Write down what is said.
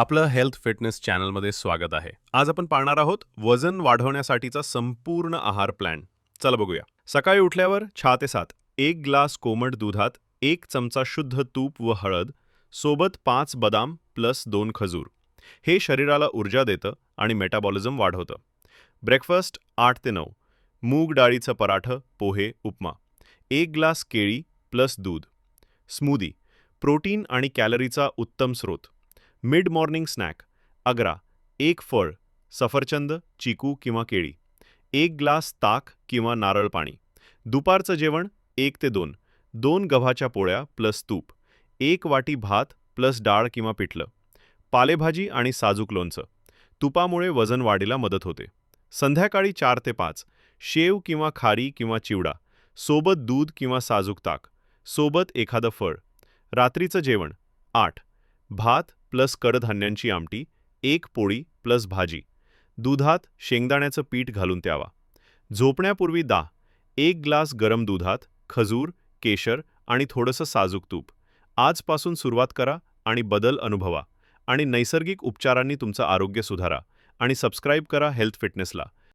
आपलं health fitness चॅनलमध्ये स्वागत आहे. आज आपण पाहणार आहोत वजन वाढवण्यासाठीचा संपूर्ण आहार प्लॅन चला बघूया. सकाळी उठल्यावर छहा ते सात एक ग्लास कोमट दुधात एक चमचा शुद्ध तूप व हळद सोबत पाच बदाम प्लस दोन खजूर. हे शरीराला ऊर्जा देतं आणि मेटाबॉलिझम वाढवतं. ब्रेकफास्ट आठ ते नऊ मूग डाळीचं पराठं पोहे उपमा. एक ग्लास केळी प्लस दूध. स्मूदी प्रोटीन आणि कॅलरीचा उत्तम स्रोत. Mid morning snack. आग्रा एक फळ सफरचंद चिकू किंवा केळी. एक ग्लास ताक किंवा नारळ पाणी. दुपारचं जेवण एक ते दोन. दोन गव्हाच्या पोळ्या प्लस तूप. एक वाटी भात प्लस डाळ किंवा पिठलं. पालेभाजी आणि साजूक लोणचं. तुपामुळे वजन वाढीला मदत होते. संध्याकाळी चार ते पाच. शेव किंवा खारी किंवा चिवडा. सोबत दूध किंवा साजूक ताक. सोबत एखादं फळ. रात्रीचं जेवण आठ. भात प्लस कडधान्यांची आमटी एक पोळी प्लस भाजी. दुधात शेंगदाण्याचं पीठ घालून द्यावा झोपण्यापूर्वी दा एक ग्लास गरम दुधात खजूर केशर आणि थोडंसं साजूक तूप. आजपासून सुरुवात करा आणि बदल अनुभवा आणि नैसर्गिक उपचारांनी तुमचं आरोग्य सुधारा आणि सबस्क्राईब करा हेल्थ फिटनेसला.